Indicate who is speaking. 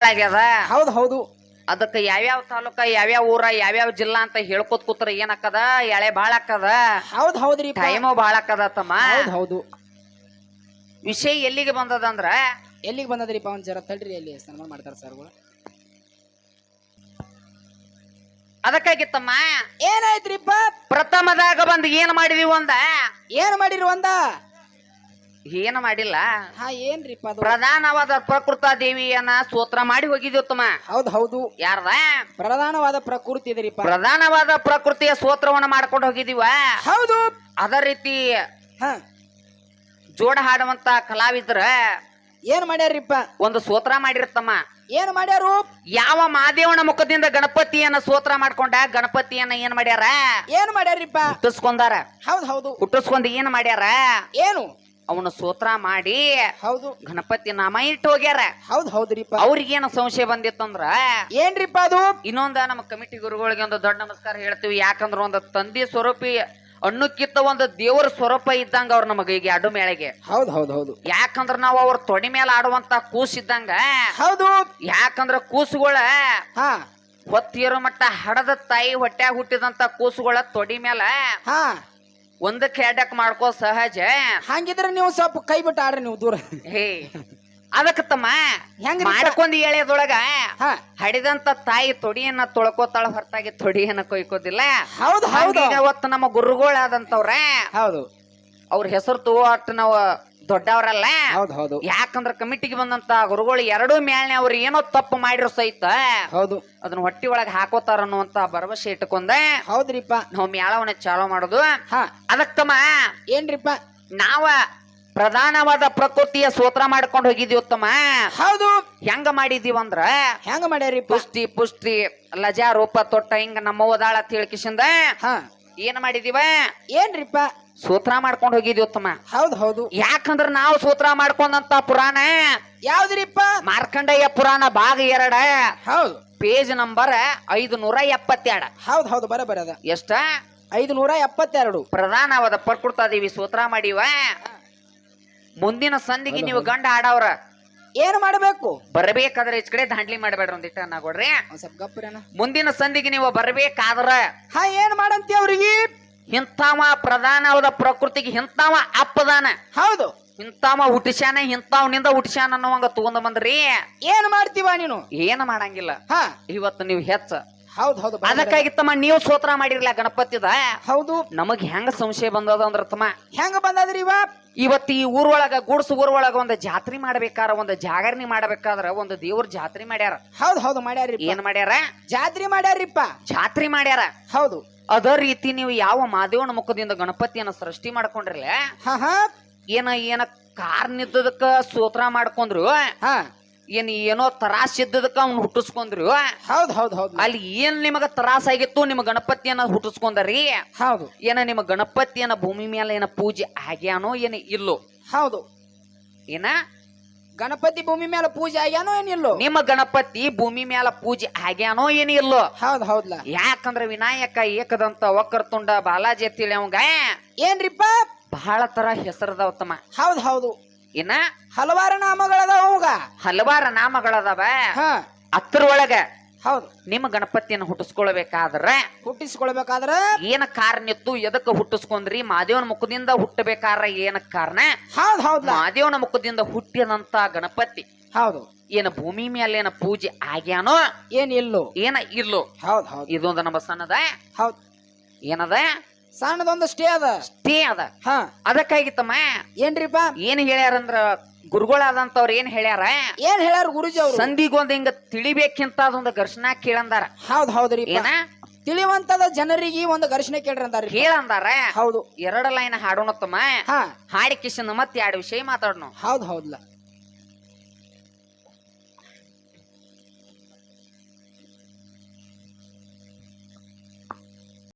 Speaker 1: ಆಗ್ಯದ?
Speaker 2: ಹೌದು ಹೌದು.
Speaker 1: ಅದಕ್ಕ ಯಾವ್ಯಾವ ತಾಲೂಕ ಯಾವ್ಯಾವ ಊರ ಯಾವ್ಯಾವ ಜಿಲ್ಲಾ ಅಂತ ಹೇಳ್ಕೊತ್ ಕೂತ್ರ ಏನಾಕದ ಎಳೆ ಬಾಳ ಆಕದ
Speaker 2: ಹೌದ್ ಹೌದ್ರಿ
Speaker 1: ಟೈಮ್ ಬಾಳ ಆಕದ ತಮ್ಮ
Speaker 2: ಹೌದ್ ಹೌದು.
Speaker 1: ವಿಷಯ ಎಲ್ಲಿಗೆ ಬಂದದಂದ್ರ?
Speaker 2: ಎಲ್ಲಿಗೆ ಬಂದದ್ರಿ ಪವನ್ ಜರ ತಡ್ರಿ ಎಲ್ಲಿ ಸನ್ಮಾನ ಮಾಡ್ತಾರ ಸರ್
Speaker 1: ಅದಕ್ಕಾಗಿ ತಮ್ಮ
Speaker 2: ಏನಾಯ್ತ್ರಿಪ್ಪ?
Speaker 1: ಪ್ರಥಮದಾಗ ಬಂದ್ ಏನ್ ಮಾಡಿದೀವಿ ಒಂದ?
Speaker 2: ಏನ್ ಮಾಡಿರಿ ಒಂದ?
Speaker 1: ಏನ್ ಮಾಡಿಲ್ಲ?
Speaker 2: ಹಾ ಏನ್ರಿಪ್ಪ ಅದು?
Speaker 1: ಪ್ರಧಾನವಾದ ಪ್ರಕೃತ ದೇವಿಯನ್ನ ಸ್ತೋತ್ರ ಮಾಡಿ ಹೋಗಿದ್ವಿ ಉತ್ತಮ.
Speaker 2: ಹೌದು ಹೌದು.
Speaker 1: ಯಾರ್ದ?
Speaker 2: ಪ್ರಧಾನವಾದ ಪ್ರಕೃತಿ ಇದರಿಪ್ಪ
Speaker 1: ಪ್ರಧಾನವಾದ ಪ್ರಕೃತಿಯ ಸ್ತೋತ್ರವನ್ನ ಮಾಡ್ಕೊಂಡು ಹೋಗಿದೀವ
Speaker 2: ಹೌದು.
Speaker 1: ಅದ ರೀತಿ
Speaker 2: ಹಾ.
Speaker 1: ಜೋಡ ಹಾಡುವಂತ ಕಲಾವಿದ್ರ
Speaker 2: ಏನ್ ಮಾಡ್ಯಾರಿಪ್ಪ?
Speaker 1: ಒಂದು ಸ್ತೋತ್ರ ಮಾಡಿರ್ತಮ್ಮ
Speaker 2: ಏನ್ ಮಾಡ್ಯಾರು?
Speaker 1: ಯಾವ ಮಾದೇವನ ಮುಖದಿಂದ ಗಣಪತಿಯನ್ನ ಸ್ತೋತ್ರ ಮಾಡ್ಕೊಂಡ ಗಣಪತಿಯನ್ನ ಏನ್ ಮಾಡ್ಯಾರ?
Speaker 2: ಏನ್ ಮಾಡ್ಯಾರಿಪ್ಪ?
Speaker 1: ಹುಟ್ಟಿಸ್ಕೊಂಡಾರ.
Speaker 2: ಹೌದ್ ಹೌದು.
Speaker 1: ಹುಟ್ಟಿಸ್ಕೊಂಡ್ ಏನ್ ಮಾಡ್ಯಾರ?
Speaker 2: ಏನು?
Speaker 1: ಅವನ ಸೂತ್ರ ಮಾಡಿ
Speaker 2: ಹೌದು.
Speaker 1: ಗಣಪತಿ ನಾಮ ಇಟ್ಟು ಹೋಗ್ಯಾರ.
Speaker 2: ಹೌದು ಹೌದ್ರಿಪ್ಪ.
Speaker 1: ಅವ್ರಿಗೇನು ಸಂಶಯ ಬಂದಿತ್ತಂದ್ರ?
Speaker 2: ಏನ್ರಿಪ್ಪ ಅದು?
Speaker 1: ಇನ್ನೊಂದ ನಮ್ಮ ಕಮಿಟಿ ಗುರುಗಳಿಗೆ ಒಂದು ದೊಡ್ಡ ನಮಸ್ಕಾರ ಹೇಳ್ತೀವಿ. ಯಾಕಂದ್ರ ಒಂದು ತಂದೆ ಸ್ವರೂಪಿ ಅನ್ನಕ್ಕಿಂತ ಒಂದು ದೇವರ ಸ್ವರೂಪ ಇದ್ದಂಗ ಅವ್ರ ನಮಗ ಈಗ ಅಡು ಮೇಳೆಗೆ.
Speaker 2: ಹೌದು ಹೌದು ಹೌದು.
Speaker 1: ಯಾಕಂದ್ರ ನಾವು ಅವ್ರ ತೊಡಿ ಮೇಲೆ ಆಡುವಂತ ಕೂಸ್ ಇದ್ದಂಗ
Speaker 2: ಹೌದು.
Speaker 1: ಯಾಕಂದ್ರ ಕೂಸುಗಳ
Speaker 2: ಹಾ.
Speaker 1: ಹೊತ್ತಿರೋ ಮಟ್ಟ ಹಡದ ತಾಯಿ ಹೊಟ್ಟೆ ಹುಟ್ಟಿದಂತ ಕೂಸುಗಳ ತೊಡಿ ಮೇಲೆ
Speaker 2: ಹಾ.
Speaker 1: ಒಂದಕ್ಕೆ ಎಡಕ್ ಮಾಡ್ಕೋ ಸಹಜ?
Speaker 2: ಹಂಗಿದ್ರೆ ನೀವು ಸ್ವಲ್ಪ ಕೈ ಬಿಟ್ಟು ಆಡ್ರಿ ನೀವು ದೂರ.
Speaker 1: ಹೇ ಅದಕ್ಕೆ ತಮ್ಮ
Speaker 2: ಹೆಂಗ್
Speaker 1: ಮಾಡ್ಕೊಂಡ್ ಎಳೆದೊಳಗ ಹಡಿದಂತ ತಾಯಿ ತೊಡಿಯನ್ನ ತೊಳ್ಕೋತಾಳ ಹೊರತಾಗಿ ತೊಡಿಯನ್ನ ಕೊಯ್ಕೋದಿಲ್ಲ?
Speaker 2: ಹೌದು ಹೌದು.
Speaker 1: ಅವತ್ತು ನಮ್ಮ ಗುರುಗಳಾದಂತವ್ರ
Speaker 2: ಹೌದು.
Speaker 1: ಅವ್ರ ಹೆಸರು ತಗೋಟ್ ನಾವು ದೊಡ್ಡವ್ರಲ್ಲ?
Speaker 2: ಹೌದು ಹೌದು.
Speaker 1: ಯಾಕಂದ್ರ ಕಮಿಟಿಗೆ ಬಂದಂತ ಗುರುಗಳು ಎರಡೂ ಮೇಲ್ನೆ ಅವ್ರು ಏನೋ ತಪ್ಪು ಮಾಡಿರೋ ಸಹಿತ
Speaker 2: ಹೌದು.
Speaker 1: ಅದನ್ನ ಹೊಟ್ಟಿ ಒಳಗೆ ಹಾಕೋತಾರ ಅನ್ನುವಂತ ಭರವಸೆ ಇಟ್ಟುಕೊಂಡೆ.
Speaker 2: ಹೌದ್ರಿಪ್ಪ.
Speaker 1: ನಾವು ಮೇಳವನ್ನ ಚಾಲೋ ಮಾಡೋದು.
Speaker 2: ಹಾ.
Speaker 1: ಅದಕ್ಕಮ್ಮ
Speaker 2: ಏನ್ರಿಪ್ಪ?
Speaker 1: ನಾವ ಪ್ರಧಾನವಾದ ಪ್ರಕೃತಿಯ ಸ್ತೋತ್ರ ಮಾಡ್ಕೊಂಡು ಹೋಗಿದ್ದೀವಿ ಉತ್ತಮ
Speaker 2: ಹೌದು.
Speaker 1: ಹೆಂಗ ಮಾಡಿದೀವ ಅಂದ್ರ?
Speaker 2: ಹೆಂಗ ಮಾಡ್ಯಾರಿ
Speaker 1: ಪುಷ್ಟಿ ಪುಷ್ಟಿ ಲಜಾ ರೂಪ ತೊಟ್ಟ ಹಿಂಗ ನಮ್ಮ ಓದಾಳ
Speaker 2: ತಿಳ್ಕಿಸಿಂದ
Speaker 1: ಏನ್ ಮಾಡಿದೀವ
Speaker 2: ಏನ್ರಿಪ್ಪ?
Speaker 1: ಸೂತ್ರ ಮಾಡ್ಕೊಂಡು ಹೋಗಿದ್ವಿ ಉತ್ತಮ.
Speaker 2: ಹೌದು ಹೌದು.
Speaker 1: ಯಾಕಂದ್ರ ನಾವು ಸೂತ್ರ ಮಾಡ್ಕೊಂಡಂತ ಪುರಾಣ
Speaker 2: ಯಾವ್ದ್ರಿಪ್ಪ?
Speaker 1: ಮಾರ್ಕಂಡಯ್ಯ ಪುರಾಣ ಭಾಗ ಎರಡ.
Speaker 2: ಹೌದು.
Speaker 1: ಪೇಜ್ ನಂಬರ್ ಐದು ನೂರ ಎಪ್ಪತ್ತೆರಡ.
Speaker 2: ಹೌದು ಹೌದು ಬರ ಬರದ
Speaker 1: ಎಷ್ಟ?
Speaker 2: ಐದು ನೂರ ಎಪ್ಪತ್ತೆರಡು
Speaker 1: ಪ್ರಧಾನವಾದ ಪಡ್ಕೊಡ್ತಾ ಇದೀವಿ ಸೂತ್ರ ಮಾಡಿವ. ಮುಂದಿನ ಸಂಧಿಗೆ ನೀವು ಗಂಡ ಆಡವ್ರ
Speaker 2: ಏನ್ ಮಾಡಬೇಕು?
Speaker 1: ಬರಬೇಕಾದ್ರೆ ಈಚ್ ಕಡೆ ದಾಂಡ್ಲಿ ಮಾಡ್ಬೇಡ್ರಿ ಒಂದಿಟ್ಟ ನಾಗೊಡ್ರಿ
Speaker 2: ಕೊಡ್ರಿ. ಸ್ವಲ್ಪ ಗಪ್ಪರೇನ
Speaker 1: ಮುಂದಿನ ಸಂಧಿಗೆ ನೀವು ಬರ್ಬೇಕಾದ್ರ
Speaker 2: ಹಾ ಏನ್ ಮಾಡಂತಿ ಅವ್ರಿಗೆ?
Speaker 1: ಇಂಥವ ಪ್ರಧಾನವಾದ ಪ್ರಕೃತಿಗೆ ಇಂಥವ ಅಪ್ಪದಾನ.
Speaker 2: ಹೌದು.
Speaker 1: ಇಂಥವ ಹುಟ್ಟಿಸ್ಯಾನ ಇಂಥವನಿಂದ ಹುಟ್ಟಿಸ್ಯಾನ ಹಂಗ ತಗೊಂಡ್ ಬಂದ್ರಿ.
Speaker 2: ಏನ್ ಮಾಡ್ತೀವ ನೀನು?
Speaker 1: ಏನು ಮಾಡಂಗಿಲ್ಲ.
Speaker 2: ಹಾ.
Speaker 1: ಇವತ್ತು ನೀವು ಹೆಚ್ಚ.
Speaker 2: ಹೌದ್ ಹೌದು.
Speaker 1: ಅದಕ್ಕಾಗಿ ತಮ್ಮ ನೀವು ಸೋತ್ರ ಮಾಡಿರ್ಲ ಗಣಪತಿದ?
Speaker 2: ಹೌದು.
Speaker 1: ನಮಗ್ ಹೆಂಗ ಸಂಶಯ ಬಂದದ ಅಂದ್ರ ತಮ್ಮ
Speaker 2: ಹೆಂಗ ಬಂದದ್ರಿ ಇವ?
Speaker 1: ಇವತ್ತು ಈ ಊರೊಳಗ ಗುಡ್ಸ್ ಊರೊಳಗ ಒಂದು ಜಾತ್ರೆ ಮಾಡ್ಬೇಕಾರ ಒಂದು ಜಾಗರಣಿ ಮಾಡ್ಬೇಕಾದ್ರ ಒಂದು ದೇವ್ರ ಜಾತ್ರೆ ಮಾಡ್ಯಾರ.
Speaker 2: ಹೌದು ಹೌದು ಮಾಡ್ಯಾರ
Speaker 1: ಏನ್ ಮಾಡ್ಯಾರ?
Speaker 2: ಜಾತ್ರೆ ಮಾಡ್ಯಾರಿಪ್ಪ
Speaker 1: ಜಾತ್ರೆ ಮಾಡ್ಯಾರ.
Speaker 2: ಹೌದು.
Speaker 1: ಅದ ರೀತಿ ನೀವು ಯಾವ ಮಾದೇವನ ಮುಖದಿಂದ ಗಣಪತಿಯನ್ನ ಸೃಷ್ಟಿ ಮಾಡ್ಕೊಂಡ್ರಲ್ಲ ಏನ ಏನ ಕಾರ್ ನಿದ್ದದಕ್ಕ ಸೋತ್ರ ಮಾಡ್ಕೊಂಡ್ರು?
Speaker 2: ಹಾ.
Speaker 1: ಏನ್ ಏನೋ ತರಾಸ್ ಇದ್ದದಕ್ಕ ಅವ್ನು ಹುಟ್ಟಿಸ್ಕೊಂಡ್ರಿ?
Speaker 2: ಹೌದ್ ಹೌದ್ ಹೌದು.
Speaker 1: ಅಲ್ಲಿ ಏನ್ ನಿಮಗ ತ್ರಾಸ ಆಗಿತ್ತು ನಿಮ್ಮ ಗಣಪತಿಯನ್ನ ಹುಟ್ಟಿಸ್ಕೊಂಡ್ರಿ?
Speaker 2: ಹೌದು.
Speaker 1: ಏನ ನಿಮ್ಮ ಗಣಪತಿಯನ್ನ ಭೂಮಿ ಮೇಲೆ ಏನ ಪೂಜೆ ಆಗ್ಯಾನೋ ಏನ ಇಲ್ಲೋ?
Speaker 2: ಹೌದು.
Speaker 1: ಏನ?
Speaker 2: ಗಣಪತಿ ಭೂಮಿ ಮೇಲೆ ಪೂಜೆ ಆಗ್ಯಾನೋ ಏನಿಲ್ಲೋ
Speaker 1: ನಿಮ್ಮ ಗಣಪತಿ ಭೂಮಿ ಮೇಲೆ ಪೂಜೆ ಆಗ್ಯಾನೋ ಏನ ಇಲ್ಲೋ?
Speaker 2: ಹೌದ್ ಹೌದ್ಲ.
Speaker 1: ಯಾಕಂದ್ರ ವಿನಾಯಕ ಏಕದಂತ ಒಕ್ಕರ್ತುಂಡ ಬಾಲಾಜಿ ಅಂತೇಳಿ ಅವಂಗ
Speaker 2: ಏನ್ರಿಪ್ಪ?
Speaker 1: ಬಹಳ ತರ ಹೆಸರದವ ತಮ್ಮ.
Speaker 2: ಹೌದ್ ಹೌದು.
Speaker 1: ಏನ?
Speaker 2: ಹಲವಾರು ನಾಮಗಳದಾವ ಅವಾಗ.
Speaker 1: ಹಲವಾರ ನಾಮಗಳದಾವ.
Speaker 2: ಹಾ.
Speaker 1: ಅತ್ರೊಳಗ
Speaker 2: ಹೌದು.
Speaker 1: ನಿಮ್ಮ ಗಣಪತಿಯನ್ನು ಹುಟ್ಟಿಸ್ಕೊಳ್ಬೇಕಾದ್ರೆ
Speaker 2: ಹುಟ್ಟಿಸ್ಕೊಳ್ಬೇಕಾದ್ರ?
Speaker 1: ಏನ ಕಾರಣ ಇತ್ತು? ಎದಕ್ಕ ಹುಟ್ಟಿಸ್ಕೊಂಡ್ರಿ? ಮಾದೇವನ ಮುಖದಿಂದ ಹುಟ್ಟಬೇಕಾರ ಏನ ಕಾರಣ?
Speaker 2: ಹೌದ್ ಹೌದ್
Speaker 1: ಮಾದೇವನ ಮುಖದಿಂದ ಹುಟ್ಟಿದಂತ ಗಣಪತಿ
Speaker 2: ಹೌದು.
Speaker 1: ಏನ ಭೂಮಿ ಮೇಲೆ ಏನ ಪೂಜೆ ಆಗ್ಯಾನೋ?
Speaker 2: ಏನ್ ಇಲ್ಲೋ?
Speaker 1: ಏನ ಇಲ್ಲೋ?
Speaker 2: ಹೌದ್ ಹೌದು.
Speaker 1: ಇದೊಂದು ನಮ್ಮ ಸಣ್ಣದ.
Speaker 2: ಹೌದ್.
Speaker 1: ಏನದ?
Speaker 2: ಸಣ್ಣದೊಂದು ಸ್ಟೇ ಅದ.
Speaker 1: ಸ್ಟೇ ಅದ.
Speaker 2: ಹಾ.
Speaker 1: ಅದಕ್ಕಾಗಿತ್ತಮ್ಮ.
Speaker 2: ಏನ್ರಿಪ್ಪ?
Speaker 1: ಏನ್ ಹೇಳ್ಯಾರಂದ್ರ ಗುರುಗಳಾದಂತವ್ರು ಏನ್ ಹೇಳ್ಯಾರ?
Speaker 2: ಏನ್ ಹೇಳ್ಯಾರ ಗುರುಜಿ ಅವ್ರು?
Speaker 1: ಸಂಧಿಗೊಂದ್ ಹಿಂಗ ತಿಳಿಬೇಕಿಂತ ಅದೊಂದು ಘರ್ಷಣಾ ಕೇಳಂದಾರ.
Speaker 2: ಹೌದ್ ಹೌದ್ರಿ
Speaker 1: ಏನ?
Speaker 2: ತಿಳಿವಂತದ ಜನರಿಗೆ ಒಂದು ಘರ್ಷಣೆ ಕೇಳ್ರಿ ಅಂತಾರ
Speaker 1: ಕೇಳಂದಾರ?
Speaker 2: ಹೌದು.
Speaker 1: ಎರಡು ಲೈನ್ ಹಾಡೋಣ ತಮ್ಮ
Speaker 2: ಹಾ.
Speaker 1: ಹಾಡಿ ಕಿಶನ್ ಮತ್ತೆ ಎರಡು ವಿಷಯ ಮಾತಾಡೋಣ
Speaker 2: ಹೌದ್ ಹೌದ್ಲ.